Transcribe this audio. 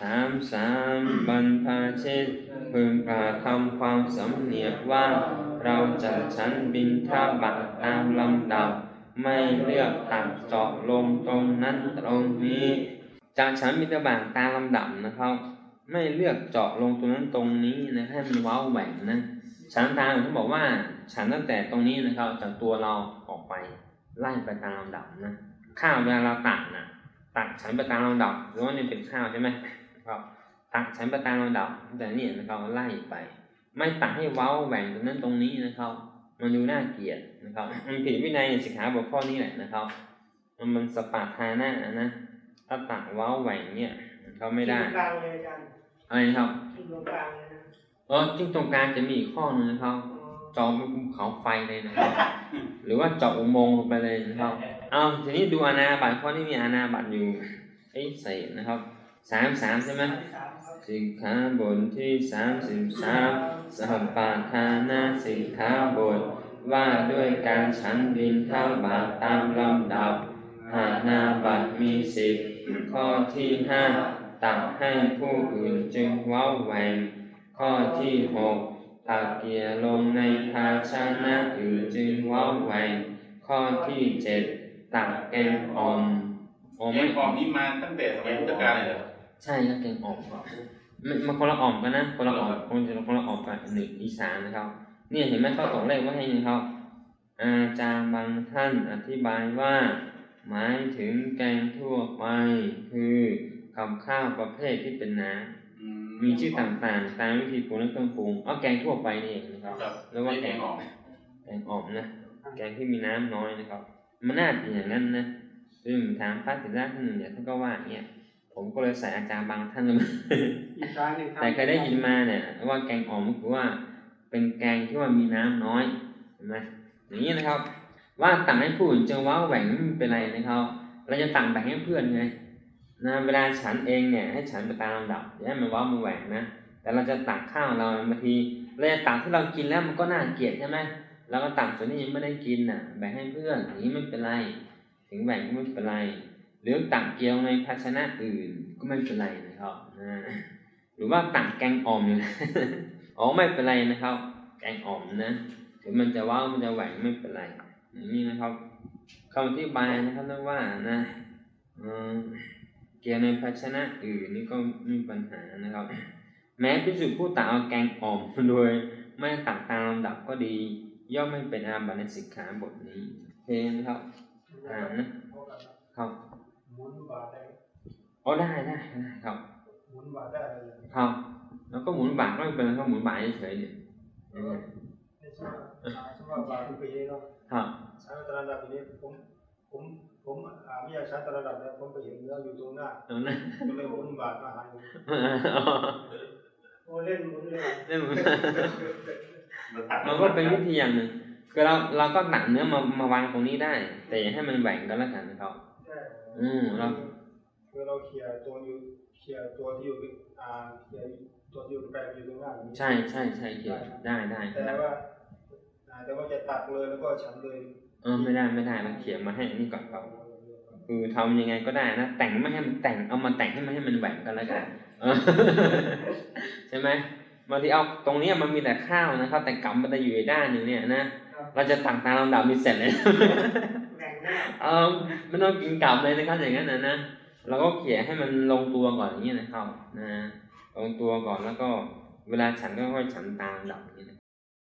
สามสามบรรพชิตพึงกระทำความสำเนียกว่า เราจะฉันบินทบาทตามลำดับ ไม่เลือกตัดเจาะลงตรงนั้นตรงนี้จากฉันบินทบาทตามลำดับนะครับ ไม่เลือกเจาะลงตรงนั้นตรงนี้นะให้มันว้าแหว่งนะฉันตามเขาบอกว่า ฉันตั้งแต่ตรงนี้นะครับจากตัวเราออกไปไล่ไปตามลำดับนะข้าวเวลาเราตักนะตักฉันไปตามลำดับหรือว่านี่เป็นข้าวใช่ไหม ครับตักฉันไปตามลำดับแต่นี่นะครับไล่ไป ไม่ตักให้เว้าแหว่งตรงนั้นตรงนี้นะครับ มันดูน่าเกลียดนะครับมันผิดวินัยในสิกขาบทข้อนี้แหละนะครับ มันมันสปาทานะนะถ้าตักเว้าแหว่งเนี่ยเขาไม่ได้ตรงกลางเลยอาจารย์อะไรนะครับที่ตรงกลางเลยนะเออจริงตรงกลางจะมีอีกข้อหนึงนะครับอ๋อเจาะเป็นภูเขาไฟเลยนะครับ หรือว่าเจาะอุโมงค์ลงไปเลยนะครับ เอาทีนี้ดูอาณาบัตข้อนี้มีอาณาบัตอยู่ไอ้เศษนะครับ สามสามใช่ไหมสิกขาบทที่สามสิบสามสหปาทานาสิกขาบท ว่าด้วยการฉันบินข้าบาทตามลำดับอาณาบัตมีสิบข้อที่ห้าตักให้ผู้อื่นจึงว้าแหวงข้อที่หกตักเกียลงในภาชนะอื่นจึงว้าแหวงข้อที่เจ็ดตักแกงอ่อมอ๋อเกไม่องนี้มาตั้งแต่สมัยพุทธกาลเลยเหรอ ใช่ครับแกงอ่อมมันมันคนละอ่อมกันนะคนละอ่อมคนจะคนละอ่อมกันหนึ่งอีสานนะครับ เนี่ยเห็นไหมเขาตกเลขไว่าให้นะครับ อาจารย์บางท่านอธิบายว่า หมายถึงแกงทั่วไป คือกับข้าวประเภทที่เป็นน้ำอืมีชื่อต่างๆ ตามวิธีปรุงและเครื่องปรุงเอาแกงทั่วไปนี่เองนะครับครับแล้วว่าแกงออกแกงอ่อมนะ แกงที่มีน้ำน้อยนะครับ มันน่าเป็นอย่างนั้นนะซึ่งถามพระเถระท่านหนึ่งเนี่ยท่านก็ว่าอย่างเงี้ย ผมก็เลยใส่อาจารย์บางท่านลงมาอีกครั้งหนึ่งรับแต่เคยได้ยินมาเนี่ย ว่าแกงอ่อมก็คือว่าเป็นแกงที่ว่ามีน้ำน้อยเห็นไหมอย่างนี้นะครับ ว่าตักให้ผู้อื่นจะว้าแหว่งไม่เป็นไรนะครับ เราจะตักแบ่งให้เพื่อนไงนะเวลาฉันเองเนี่ยให้ฉันไปตามลำดับอย่าให้มันว้ามันแหว่งนะแต่เราจะตักข้าวเราบางทีเราจะตักที่เรากินแล้วมันก็น่าเกลียดใช่ไหมเราก็ตักส่วนที่ยังไม่ได้กินน่ะแบ่งให้เพื่อนอย่างนี้ไม่เป็นไร ถึงแบ่งก็ไม่เป็นไร หรือตักเกี๊ยวในภาชนะอื่นก็ไม่เป็นไรนะครับหรือว่าตักแกงอ่อมอ๋อไม่เป็นไรนะครับ แกงอ่อมนะถึงมันจะว้ามันจะแหว่งไม่เป็นไรนี้นะครับคำอธิบายนะครับเรียกว่านะเกี๊ยวในภาชนะอื่นนี่ก็ไม่มีปัญหานะครับ แม้พิสุผู้ตักเอาแกงอ่อมโดยไม่ตักตามลำดับก็ดี ย่อมไม่เป็นอาบัติในสิกขาบทนี้เคนะครับอ่านนะครับ อ๋อได้ได้ได้ครับหมุนบาทได้เลยครับ แล้วก็หมุนบาทก็ไม่เป็นไรครับหมุนบาทเฉยๆเนี่ยเออไม่ใช่ว่าใช่ว่าบาทเป็นปีเนาะครับใช้ตระดับนี้ผมผมผมอ่าไม่อยากใช้ตระดับแล้วผมไปเห็นเนื้ออยู่ตรงหน้าเอานะก็เลยหมุนบาทมาหาอยู่โอ้เล่นหมุนเลยเรื่องมันมาตัดมันก็เป็นวิธีอย่างหนึ่งคือเราเราก็ตักเนื้อมามาวางตรงนี้ได้ แต่อย่าให้มันแหว่งก็แล้วกันนะครับใช่อืมเรา คือเราเคลียร์ตัวอยู่เคลียร์ตัวที่อยู่อ่าเคลียร์ตัวที่อยู่ใกล้อยู่ตรงหน้าอย่างนี้ใช่ใช่ใช่เกี่ยวได้ได้แต่ว่าอ่าแต่ว่าจะตักเลยแล้วก็ฉันเลยเออไม่ได้ไม่ได้เราเขียนมาให้อันนี้ก่อนครับคือทำยังไงก็ได้นะแต่งไม่ให้มันแต่งเอามาแต่งให้มันให้มันแหว่งกันแล้วกันเออใช่ไหมบางทีเอาตรงเนี้ยมันมีแต่ข้าวนะครับ แต่กำมันจะอยู่อีกด้านหนึ่งเนี่ยนะเราจะตักตามลำดับมีเสร็จเลยแบ่งหน้าเออไม่ต้องกินกลับเลยนะครับอย่างนั้นนะนะ เราก็เขี่ยให้มันลงตัวก่อนอย่างนี้นะครับนะลงตัวก่อนแล้วก็เวลาฉันก็ค่อยฉันตามลำดับอย่างนี้นะ